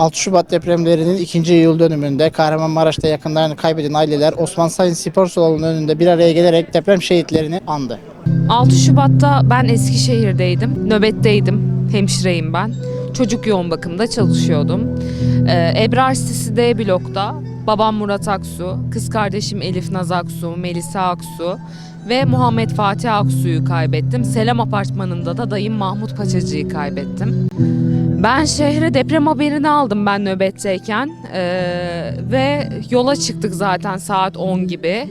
6 Şubat depremlerinin ikinci yıl dönümünde Kahramanmaraş'ta yakınlarını kaybeden aileler Osman Sayın Spor Salonu'nun önünde bir araya gelerek deprem şehitlerini andı. 6 Şubat'ta ben Eskişehir'deydim. Nöbetteydim. Hemşireyim ben. Çocuk yoğun bakımda çalışıyordum. Ee, Ebrar Sisi D blokta babam Murat Aksu, kız kardeşim Elif Naz Aksu, Melisa Aksu ve Muhammed Fatih Aksu'yu kaybettim. Selam apartmanında da dayım Mahmut Paçacı'yı kaybettim. Ben şehre deprem haberini aldım ben nöbetteyken Ee, ve yola çıktık zaten saat 10 gibi.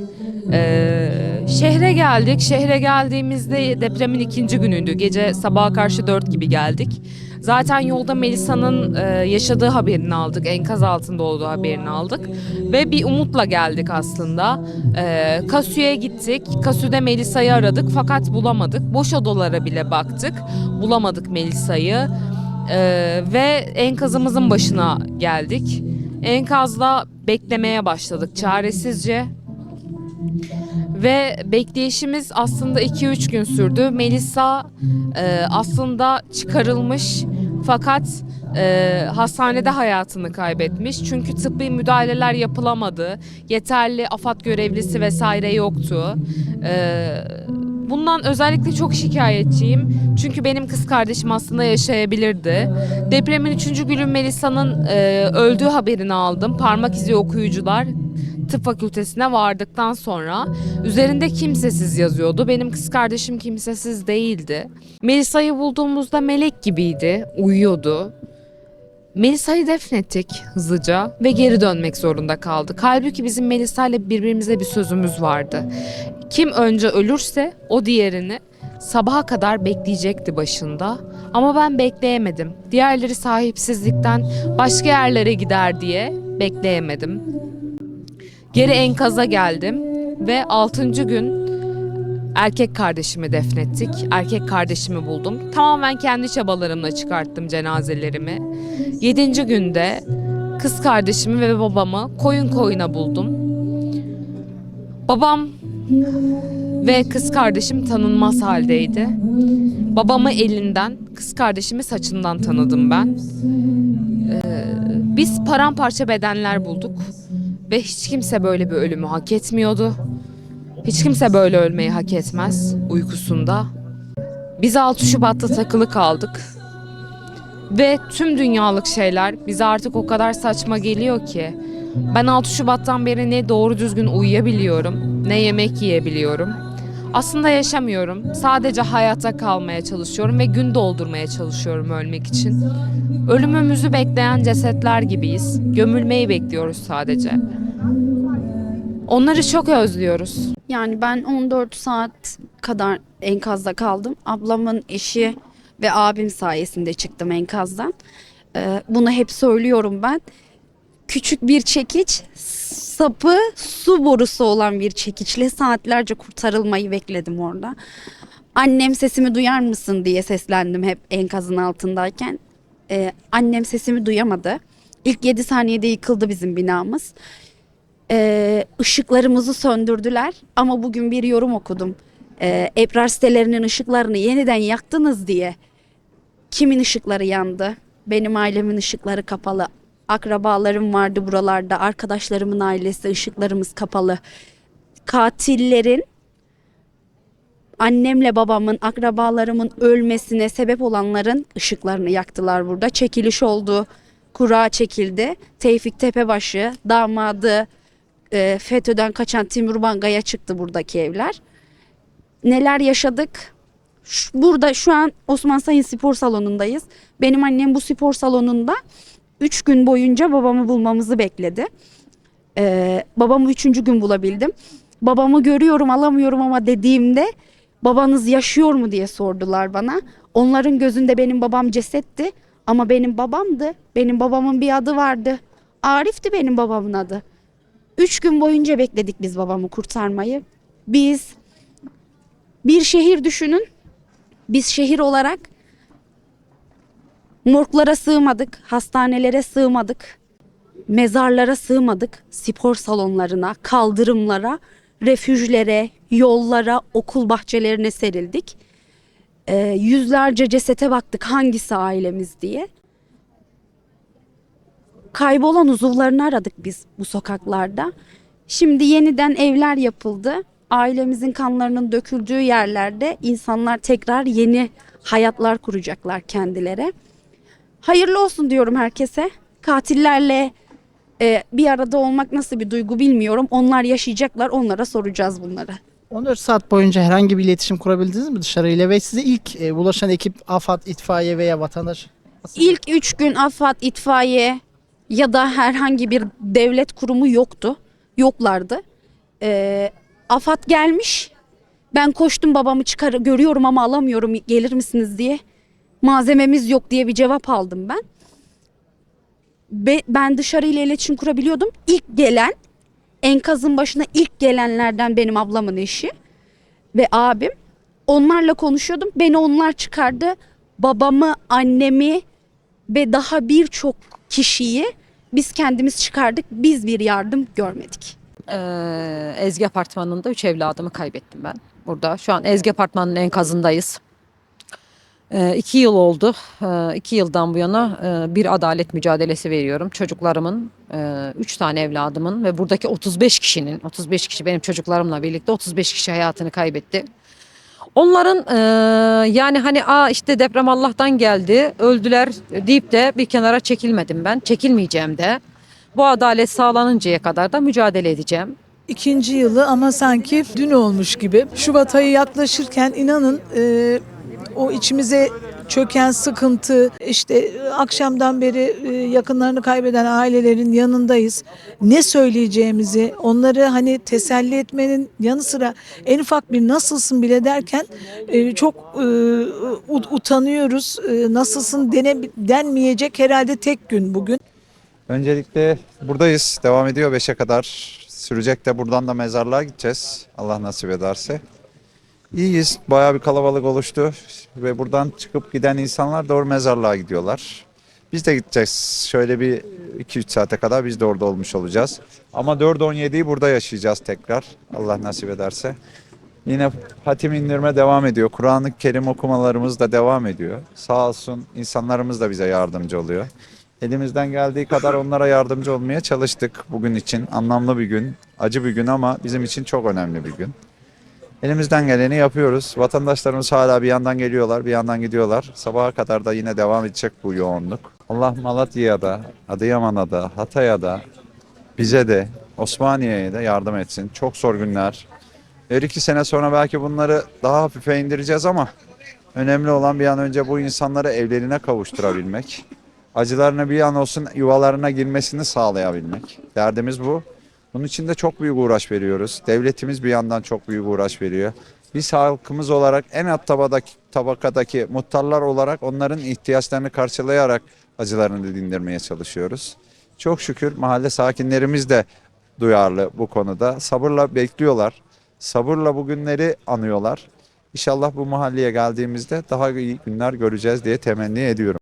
Ee, şehre geldik. Şehre geldiğimizde depremin ikinci günüydü. Gece sabaha karşı 4 gibi geldik. Zaten yolda Melisa'nın e, yaşadığı haberini aldık. Enkaz altında olduğu haberini aldık. Ve bir umutla geldik aslında. Ee, Kasü'ye gittik. Kasü'de Melisa'yı aradık fakat bulamadık. Boş odalara bile baktık. Bulamadık Melisa'yı. Ee, ve enkazımızın başına geldik. Enkazla beklemeye başladık çaresizce. Ve bekleyişimiz aslında 2-3 gün sürdü. Melisa e, aslında çıkarılmış fakat e, hastanede hayatını kaybetmiş. Çünkü tıbbi müdahaleler yapılamadı. Yeterli afat görevlisi vesaire yoktu. E, bundan özellikle çok şikayetçiyim. Çünkü benim kız kardeşim aslında yaşayabilirdi. Depremin 3. günü Melisa'nın e, öldüğü haberini aldım. Parmak izi okuyucular tıp fakültesine vardıktan sonra üzerinde kimsesiz yazıyordu. Benim kız kardeşim kimsesiz değildi. Melisa'yı bulduğumuzda melek gibiydi, uyuyordu. Melisa'yı defnettik hızlıca ve geri dönmek zorunda kaldık. Halbuki bizim Melisa ile birbirimize bir sözümüz vardı. Kim önce ölürse o diğerini sabaha kadar bekleyecekti başında. Ama ben bekleyemedim. Diğerleri sahipsizlikten başka yerlere gider diye bekleyemedim. Geri enkaza geldim ve 6. gün erkek kardeşimi defnettik. Erkek kardeşimi buldum. Tamamen kendi çabalarımla çıkarttım cenazelerimi. 7. günde kız kardeşimi ve babamı koyun koyuna buldum. Babam ve kız kardeşim tanınmaz haldeydi. Babamı elinden, kız kardeşimi saçından tanıdım ben. Ee, biz paramparça bedenler bulduk. Ve hiç kimse böyle bir ölümü hak etmiyordu. Hiç kimse böyle ölmeyi hak etmez uykusunda. Biz 6 Şubat'ta takılı kaldık. Ve tüm dünyalık şeyler bize artık o kadar saçma geliyor ki. Ben 6 Şubat'tan beri ne doğru düzgün uyuyabiliyorum, ne yemek yiyebiliyorum. Aslında yaşamıyorum. Sadece hayatta kalmaya çalışıyorum ve gün doldurmaya çalışıyorum ölmek için. Ölümümüzü bekleyen cesetler gibiyiz. Gömülmeyi bekliyoruz sadece. Onları çok özlüyoruz. Yani ben 14 saat kadar enkazda kaldım. Ablamın eşi ve abim sayesinde çıktım enkazdan. Ee, bunu hep söylüyorum ben. Küçük bir çekiç, sapı su borusu olan bir çekiçle saatlerce kurtarılmayı bekledim orada. Annem sesimi duyar mısın diye seslendim hep enkazın altındayken. Ee, annem sesimi duyamadı. İlk 7 saniyede yıkıldı bizim binamız. Ee, ışıklarımızı söndürdüler ama bugün bir yorum okudum. Ee, Ebrar sitelerinin ışıklarını yeniden yaktınız diye. Kimin ışıkları yandı? Benim ailemin ışıkları kapalı. Akrabalarım vardı buralarda. Arkadaşlarımın ailesi ışıklarımız kapalı. Katillerin annemle babamın, akrabalarımın ölmesine sebep olanların ışıklarını yaktılar burada. Çekiliş oldu. Kura çekildi. Tevfik Tepebaşı, damadı, e, FETÖ'den kaçan Timur Banga'ya çıktı buradaki evler. Neler yaşadık? Şu- Burada şu an Osman Sayın Spor Salonu'ndayız. Benim annem bu spor salonunda 3 gün boyunca babamı bulmamızı bekledi. Ee, babamı üçüncü gün bulabildim. Babamı görüyorum alamıyorum ama dediğimde babanız yaşıyor mu diye sordular bana. Onların gözünde benim babam cesetti ama benim babamdı. Benim babamın bir adı vardı. Arif'ti benim babamın adı. Üç gün boyunca bekledik biz babamı kurtarmayı. Biz bir şehir düşünün. Biz şehir olarak morglara sığmadık, hastanelere sığmadık, mezarlara sığmadık, spor salonlarına, kaldırımlara, refüjlere, yollara, okul bahçelerine serildik. Ee, yüzlerce cesete baktık hangisi ailemiz diye. Kaybolan uzuvlarını aradık biz bu sokaklarda. Şimdi yeniden evler yapıldı. Ailemizin kanlarının döküldüğü yerlerde insanlar tekrar yeni hayatlar kuracaklar kendileri. Hayırlı olsun diyorum herkese. Katillerle e, bir arada olmak nasıl bir duygu bilmiyorum. Onlar yaşayacaklar, onlara soracağız bunları. 14 saat boyunca herhangi bir iletişim kurabildiniz mi dışarıyla ve size ilk e, bulaşan ekip AFAD, itfaiye veya vatandaş? Nasıl? İlk üç gün AFAD, itfaiye ya da herhangi bir devlet kurumu yoktu. Yoklardı. Ee, AFAD gelmiş. Ben koştum babamı çıkar görüyorum ama alamıyorum gelir misiniz diye. Malzememiz yok diye bir cevap aldım ben. Be- ben dışarıyla iletişim kurabiliyordum. İlk gelen enkazın başına ilk gelenlerden benim ablamın eşi ve abim. Onlarla konuşuyordum. Beni onlar çıkardı. Babamı, annemi ve daha birçok kişiyi biz kendimiz çıkardık. Biz bir yardım görmedik. Ee, Ezgi Apartmanı'nda üç evladımı kaybettim ben. Burada şu an Ezgi Apartmanı'nın enkazındayız. Ee, iki yıl oldu. Ee, iki yıldan bu yana e, bir adalet mücadelesi veriyorum. Çocuklarımın, e, üç tane evladımın ve buradaki 35 kişinin, 35 kişi benim çocuklarımla birlikte 35 kişi hayatını kaybetti. Onların e, yani hani aa işte deprem Allah'tan geldi, öldüler deyip de bir kenara çekilmedim ben. Çekilmeyeceğim de. Bu adalet sağlanıncaya kadar da mücadele edeceğim. İkinci yılı ama sanki dün olmuş gibi. Şubat ayı yaklaşırken inanın e, o içimize çöken sıkıntı işte e, akşamdan beri e, yakınlarını kaybeden ailelerin yanındayız. Ne söyleyeceğimizi onları hani teselli etmenin yanı sıra en ufak bir nasılsın bile derken e, çok ut- utanıyoruz. Nasılsın dene, denmeyecek herhalde tek gün bugün. Öncelikle buradayız. Devam ediyor 5'e kadar. Sürecek de buradan da mezarlığa gideceğiz. Allah nasip ederse. İyiyiz. Bayağı bir kalabalık oluştu. Ve buradan çıkıp giden insanlar doğru mezarlığa gidiyorlar. Biz de gideceğiz. Şöyle bir 2-3 saate kadar biz de orada olmuş olacağız. Ama 4-17'yi burada yaşayacağız tekrar. Allah nasip ederse. Yine hatim indirme devam ediyor. Kur'an-ı Kerim okumalarımız da devam ediyor. Sağ olsun insanlarımız da bize yardımcı oluyor. Elimizden geldiği kadar onlara yardımcı olmaya çalıştık bugün için. Anlamlı bir gün, acı bir gün ama bizim için çok önemli bir gün. Elimizden geleni yapıyoruz. Vatandaşlarımız hala bir yandan geliyorlar, bir yandan gidiyorlar. Sabaha kadar da yine devam edecek bu yoğunluk. Allah Malatya'ya da, Adıyaman'a da, Hatay'a da, bize de, Osmaniye'ye de yardım etsin. Çok zor günler. Her iki sene sonra belki bunları daha hafife indireceğiz ama önemli olan bir an önce bu insanları evlerine kavuşturabilmek acılarına bir an olsun yuvalarına girmesini sağlayabilmek. Derdimiz bu. Bunun için de çok büyük uğraş veriyoruz. Devletimiz bir yandan çok büyük uğraş veriyor. Biz halkımız olarak en alt tabadaki, tabakadaki muhtarlar olarak onların ihtiyaçlarını karşılayarak acılarını dindirmeye çalışıyoruz. Çok şükür mahalle sakinlerimiz de duyarlı bu konuda. Sabırla bekliyorlar. Sabırla bu günleri anıyorlar. İnşallah bu mahalleye geldiğimizde daha iyi günler göreceğiz diye temenni ediyorum.